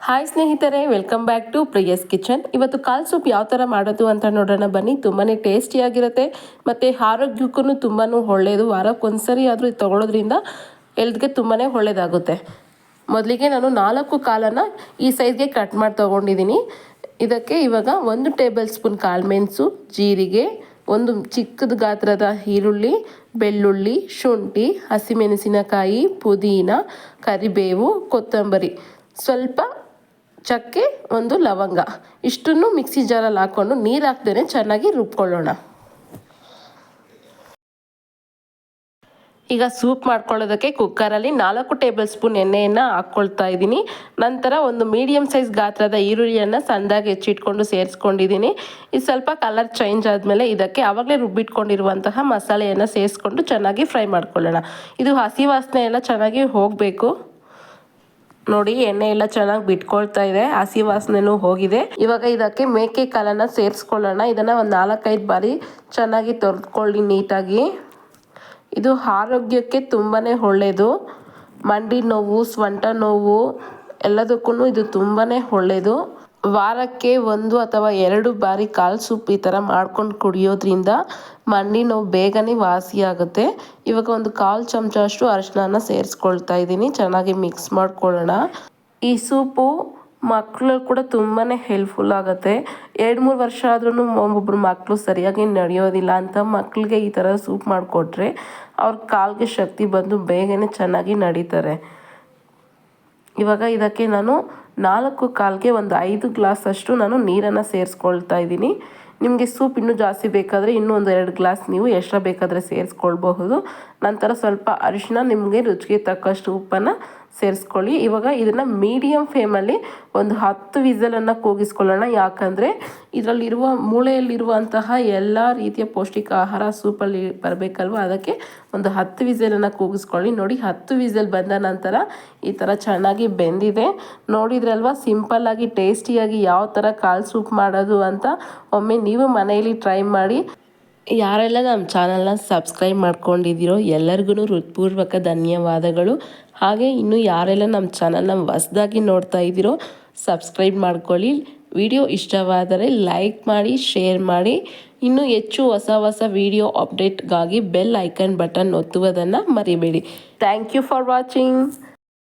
Hi ಸ್ನೇಹಿತರೆ welcome back to Priyas kitchen ಇವತ್ತು ಕಾಲ್ ಸೂಪ್ ಯಾವ ಥರ ಮಾಡೋದು ಅಂತ ನೋಡೋಣ. ಬನ್ನಿ ತುಂಬಾ ಟೇಸ್ಟಿಯಾಗಿರುತ್ತೆ ಮತ್ತು ಆರೋಗ್ಯಕ್ಕೂ ತುಂಬಾ ಒಳ್ಳೆಯದು ವಾರಕ್ಕೊಂದ್ಸರಿ ಆದರೂ ಇದು ತೊಗೊಳೋದ್ರಿಂದ ಹೆಲ್ತ್ಗೆ ತುಂಬಾ ಒಳ್ಳೆಯದಾಗುತ್ತೆ ಮೊದಲಿಗೆ ನಾನು ನಾಲ್ಕು ಕಾಲನ್ನು ಈ ಸೈಜ್ಗೆ ಕಟ್ ಮಾಡಿ ತೊಗೊಂಡಿದ್ದೀನಿ. ಇದಕ್ಕೆ ಇವಾಗ ಒಂದು ಟೇಬಲ್ ಸ್ಪೂನ್ ಕಾಳುಮೆಣಸು ಜೀರಿಗೆ, ಒಂದು ಚಿಕ್ಕದ ಗಾತ್ರದ ಈರುಳ್ಳಿ, ಬೆಳ್ಳುಳ್ಳಿ, ಶುಂಠಿ, ಹಸಿಮೆಣಸಿನಕಾಯಿ, ಪುದೀನ, ಕರಿಬೇವು, ಕೊತ್ತಂಬರಿ. ಸ್ವಲ್ಪ ಚಕ್ಕೆ, ಒಂದು ಲವಂಗ. ಇಷ್ಟನ್ನು ಮಿಕ್ಸಿ ಜಾರಲ್ಲಿ ಹಾಕ್ಕೊಂಡು ನೀರು ಹಾಕ್ದೇ ಚೆನ್ನಾಗಿ ರುಬ್ಕೊಳ್ಳೋಣ. ಈಗ ಸೂಪ್ ಮಾಡ್ಕೊಳ್ಳೋದಕ್ಕೆ ಕುಕ್ಕರಲ್ಲಿ ನಾಲ್ಕು ಟೇಬಲ್ ಸ್ಪೂನ್ ಎಣ್ಣೆಯನ್ನು ಹಾಕ್ಕೊಳ್ತಾ ಇದ್ದೀನಿ. ನಂತರ ಒಂದು ಮೀಡಿಯಮ್ ಸೈಜ್ ಗಾತ್ರದ ಈರುಳ್ಳಿಯನ್ನು ಸಣ್ಣದಾಗಿ ಹೆಚ್ಚಿಟ್ಕೊಂಡು ಸೇರಿಸ್ಕೊಂಡಿದ್ದೀನಿ. ಇದು ಸ್ವಲ್ಪ ಕಲರ್ ಚೇಂಜ್ ಆದಮೇಲೆ ಇದಕ್ಕೆ ಆವಾಗಲೇ ರುಬ್ಬಿಟ್ಕೊಂಡಿರುವಂತಹ ಮಸಾಲೆಯನ್ನು ಸೇರಿಸ್ಕೊಂಡು ಚೆನ್ನಾಗಿ ಫ್ರೈ ಮಾಡ್ಕೊಳ್ಳೋಣ. ಇದು ಹಸಿ ವಾಸನೆ ಎಲ್ಲ ಚೆನ್ನಾಗಿ ಹೋಗಬೇಕು. ನೋಡಿ, ಎಣ್ಣೆ ಎಲ್ಲ ಚೆನ್ನಾಗಿ ಬಿಟ್ಕೊಳ್ತಾ ಇದೆ. ಹಸಿ ವಾಸನೆನೂ ಹೋಗಿದೆ. ಇವಾಗ ಇದಕ್ಕೆ ಮೇಕೆ ಕಾಲನ್ನ ಸೇರಿಸ್ಕೊಳ್ಳೋಣ. ಇದನ್ನ ಒಂದು ನಾಲ್ಕೈದು ಬಾರಿ ಚೆನ್ನಾಗಿ ತೊರೆದ್ಕೊಳ್ಳಿ ನೀಟಾಗಿ. ಇದು ಆರೋಗ್ಯಕ್ಕೆ ತುಂಬಾ ಒಳ್ಳೆಯದು ಮಂಡಿ ನೋವು, ಸ್ವಂಟ ನೋವು ಎಲ್ಲದಕ್ಕೂ ಇದು ತುಂಬಾ ಒಳ್ಳೆಯದು ವಾರಕ್ಕೆ ಒಂದು ಅಥವಾ ಎರಡು ಬಾರಿ ಕಾಲು ಸೂಪ್ ಈ ಥರ ಮಾಡ್ಕೊಂಡು ಕುಡಿಯೋದ್ರಿಂದ ಮಂಡಿ ನೋವು ಬೇಗನೆ ವಾಸಿಯಾಗುತ್ತೆ. ಇವಾಗ ಒಂದು ಕಾಲು ಚಮಚ ಅಷ್ಟು ಅರಿಶಿನ ಸೇರಿಸ್ಕೊಳ್ತಾ ಇದ್ದೀನಿ. ಚೆನ್ನಾಗಿ ಮಿಕ್ಸ್ ಮಾಡ್ಕೊಳ್ಳೋಣ. ಈ ಸೂಪು ಮಕ್ಕಳು ಕೂಡ ತುಂಬಾ ಹೆಲ್ಪ್ಫುಲ್ ಆಗುತ್ತೆ. ಎರಡು ಮೂರು ವರ್ಷ ಆದ್ರೂ ಒಬ್ಬೊಬ್ರು ಮಕ್ಕಳು ಸರಿಯಾಗಿ ನಡೆಯೋದಿಲ್ಲ ಅಂತ ಮಕ್ಕಳಿಗೆ ಈ ಥರ ಸೂಪ್ ಮಾಡಿಕೊಟ್ರೆ ಅವ್ರ ಕಾಲಿಗೆ ಶಕ್ತಿ ಬಂದು ಬೇಗನೆ ಚೆನ್ನಾಗಿ ನಡೀತಾರೆ. ಇವಾಗ ಇದಕ್ಕೆ ನಾನು ನಾಲ್ಕು ಕಾಲಿಗೆ ಒಂದು ಐದು ಗ್ಲಾಸ್ ಅಷ್ಟು ನಾನು ನೀರನ್ನು ಸೇರಿಸ್ಕೊಳ್ತಾ ಇದ್ದೀನಿ. ನಿಮಗೆ ಸೂಪ್ ಇನ್ನೂ ಜಾಸ್ತಿ ಬೇಕಾದರೆ ಇನ್ನೂ ಒಂದು ಎರಡು ಗ್ಲಾಸ್ ನೀವು ಎಕ್ಸ್ಟ್ರಾ ಬೇಕಾದರೆ ಸೇರಿಸ್ಕೊಳ್ಬಹುದು. ನಂತರ ಸ್ವಲ್ಪ ಅರಿಶಿನ ನಿಮಗೆ ರುಚಿಗೆ ತಕ್ಕಷ್ಟು ಉಪ್ಪನ್ನು ಸೇರಿಸ್ಕೊಳ್ಳಿ. ಇವಾಗ ಇದನ್ನು ಮೀಡಿಯಮ್ ಫ್ಲೇಮಲ್ಲಿ ಒಂದು ಹತ್ತು ವಿಸಲನ್ನು ಕೂಗಿಸ್ಕೊಳ್ಳೋಣ. ಯಾಕಂದರೆ ಇದರಲ್ಲಿರುವ ಮೂಳೆಯಲ್ಲಿರುವಂತಹ ಎಲ್ಲ ರೀತಿಯ ಪೌಷ್ಟಿಕ ಆಹಾರ ಸೂಪಲ್ಲಿ ಬರಬೇಕಲ್ವ? ಅದಕ್ಕೆ ಒಂದು ಹತ್ತು ವಿಸಲನ್ನು ಕೂಗಿಸ್ಕೊಳ್ಳಿ. ನೋಡಿ, ಹತ್ತು ವಿಸಲ್ ಬಂದ ನಂತರ ಈ ಥರ ಚೆನ್ನಾಗಿ ಬೆಂದಿದೆ. ನೋಡಿದ್ರಲ್ವ ಸಿಂಪಲ್ಲಾಗಿ ಟೇಸ್ಟಿಯಾಗಿ ಯಾವ ಥರ ಕಾಲು ಸೂಪ್ ಮಾಡೋದು ಅಂತ ಒಮ್ಮೆ ನೀವು ಮನೆಯಲ್ಲಿ ಟ್ರೈ ಮಾಡಿ. ಯಾರೆಲ್ಲ ನಮ್ಮ ಚಾನಲ್ನ ಸಬ್ಸ್ಕ್ರೈಬ್ ಮಾಡ್ಕೊಂಡಿದ್ದೀರೋ ಎಲ್ಲರಿಗೂ ಹೃತ್ಪೂರ್ವಕ ಧನ್ಯವಾದಗಳು. ಹಾಗೆ ಇನ್ನು ಯಾರೆಲ್ಲ ನಮ್ಮ ಚಾನಲ್ನ ಹೊಸ್ದಾಗಿ ನೋಡ್ತಾ ಇದ್ದೀರೋ ಸಬ್ಸ್ಕ್ರೈಬ್ ಮಾಡ್ಕೊಳ್ಳಿ. ವಿಡಿಯೋ ಇಷ್ಟವಾದರೆ ಲೈಕ್ ಮಾಡಿ, ಶೇರ್ ಮಾಡಿ. ಇನ್ನು ಹೆಚ್ಚು ಹೊಸ ಹೊಸ ವಿಡಿಯೋ ಅಪ್ಡೇಟ್ಗಾಗಿ ಬೆಲ್ ಐಕನ್ ಬಟನ್ ಒತ್ತುವುದನ್ನು ಮರಿಬೇಡಿ. Thank you for watching.